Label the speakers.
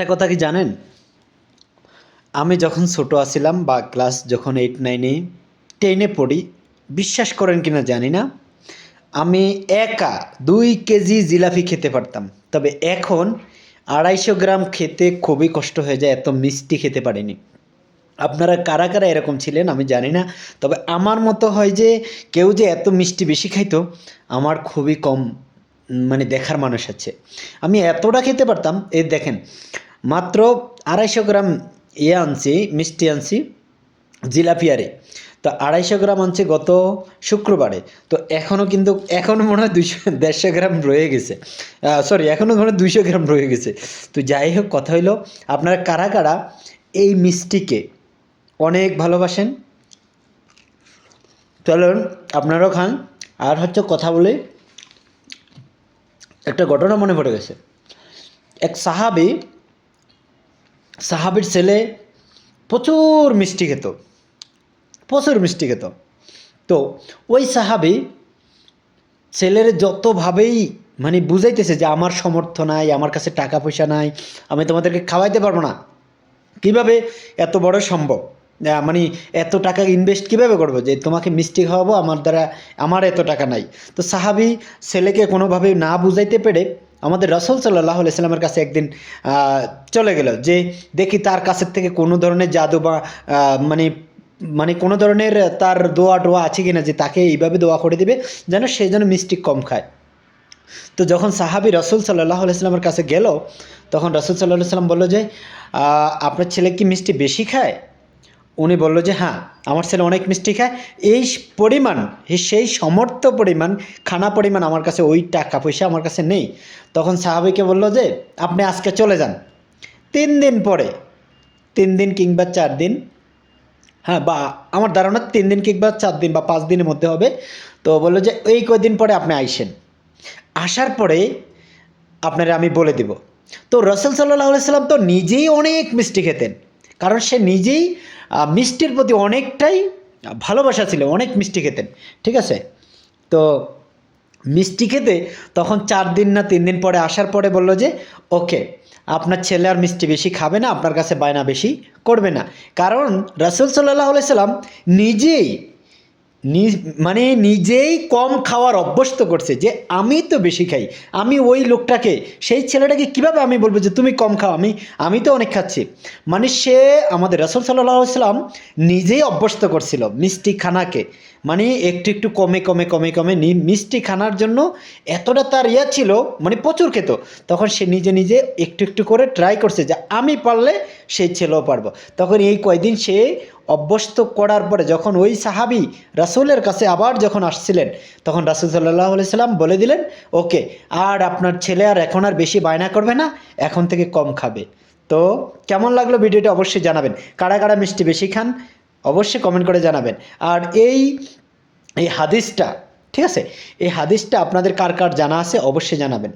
Speaker 1: একটা কথা কি জানেন? আমি যখন ছোট আছিলাম বা ক্লাস যখন এইট নাইনে টেনে পড়ি, বিশ্বাস করেন কিনা জানি না, আমি একা দুই কেজি জিলাপি খেতে পারতাম। তবে এখন আড়াইশো গ্রাম খেতে খুবই কষ্ট হয়ে যায়, এত মিষ্টি খেতে পারিনি। আপনারা কারা কারা এরকম ছিলেন আমি জানি না, তবে আমার মতো হয় যে কেউ যে এত মিষ্টি বেশি খাইতো, আমার খুবই কম মানে দেখার মানুষ আছে। আমি এতটা খেতে পারতাম, এই দেখেন মাত্র আড়াইশো গ্রাম ইয়ে আনছি, মিষ্টি আনছি, জিলাপিয়ারে। তো আড়াইশো গ্রাম আনছে গত শুক্রবারে। তো এখনও কিন্তু এখনও মনে হয় দুইশো, দেড়শো গ্রাম রয়ে গেছে। সরি এখনও মনে হয় দুইশো গ্রাম রয়ে গেছে। তো যাই হোক, কথা হইল, আপনারা কারা কারা এই মিষ্টিকে অনেক ভালোবাসেন? চলুন, আপনারাও খান। আর হচ্ছে কথা বলে, একটা ঘটনা মনে পড়ে গেছে। এক সাহাবি সাহাবির ছেলে প্রচুর মিষ্টি খেত, প্রচুর মিষ্টি খেত। তো ওই সাহাবি ছেলের যতভাবেই মানে বুঝাইতেছে যে আমার সমর্থ নাই, আমার কাছে টাকা পয়সা নাই, আমি তোমাদেরকে খাওয়াইতে পারব না, কীভাবে এত বড় সম্ভব? মানে এত টাকা ইনভেস্ট কীভাবে করব যে তোমাকে মিষ্টি খাওয়াবো? আমার দ্বারা আমার এত টাকা নাই। তো সাহাবি ছেলেকে কোনোভাবে না বুঝাইতে পেরে আমাদের রসল সাল্লাহ সাল্লামের কাছে একদিন চলে গেল যে দেখি তার কাছের থেকে কোনো ধরনের জাদু বা মানে মানে কোনো ধরনের তার দোয়া টোয়া আছে কিনা যে তাকে এইভাবে দোয়া করে দিবে যেন সে যেন মিষ্টি কম খায়। তো যখন সাহাবি রসুল সাল্লাহ সাল্লামের কাছে গেল, তখন রসুল সাল্লাহ সাল্লাম বলল যে আপনার ছেলে কি মিষ্টি বেশি খায়? উনি বলল যে হ্যাঁ আমার ছেলে অনেক মিষ্টি খায়। এই পরিমাণ সেই সমর্থ পরিমাণ, খানা পরিমাণ আমার কাছে ওই টাকা পয়সা আমার কাছে নেই। তখন সাহাবিকে বলল যে, আপনি আজকে চলে যান। তিন দিন পরে, তিন দিন কিংবা চার দিন হ্যাঁ বা আমার ধারণা তিন দিন কিংবা চার দিন বা পাঁচ দিনের মধ্যে হবে। তো বলল যে, এই কয়দিন পরে আপনি আইসেন? আসার পরে আপনারা আমি বলে দিব। তো রসুল সাল্লাহ সাল্লাম তো নিজেই অনেক মিষ্টি খেতেন। কারণ সে নিজেই মিষ্টির প্রতি অনেকটাই ভালোবাসা ছিল, অনেক মিষ্টি খেতেন, ঠিক আছে? তো মিষ্টি খেতে তখন চার দিন না তিন দিন পরে আসার পরে বলল যে, ওকে, আপনার ছেলে আর মিষ্টি বেশি খাবে না, আপনার কাছে বায়না বেশি করবে না। কারণ রাসুল সাল্লাহ সাল্লাম নিজেই নিজ মানে নিজেই কম খাওয়ার অভ্যস্ত করছে যে আমি তো বেশি খাই, আমি ওই লোকটাকে, সেই ছেলেটাকে কীভাবে আমি বলব যে তুমি কম খাও, আমি আমি তো অনেক খাচ্ছি। মানে সে আমাদের রসুল সাল্লাম নিজেই অভ্যস্ত করছিল মিষ্টি খানাকে। মানে একটু একটু কমে কমে কমে কমে মিষ্টি খানার জন্য এতটা তার ইয়া ছিল মানে প্রচুর খেত। তখন সে নিজে নিজে একটু একটু করে ট্রাই করছে যে আমি পারলে সেই ছেলেও পারব। তখন এই কয়দিন সে অভ্যস্ত করার পরে যখন ওই সাহাবি রাসুলের কাছে আবার যখন আসছিলেন, তখন রাসুল সাল্লাহ সাল্লাম বলে দিলেন, ওকে, আর আপনার ছেলে আর এখন আর বেশি বায়না করবে না, এখন থেকে কম খাবে। তো কেমন লাগল ভিডিওটা অবশ্যই জানাবেন। কারা কারা মিষ্টি বেশি খান, অবশ্যই কমেন্ট করে জানাবেন। আর এই এই হাদিসটা, ঠিক আছে? এই হাদিসটা আপনাদের কার কার জানা আছে, অবশ্যই জানাবেন।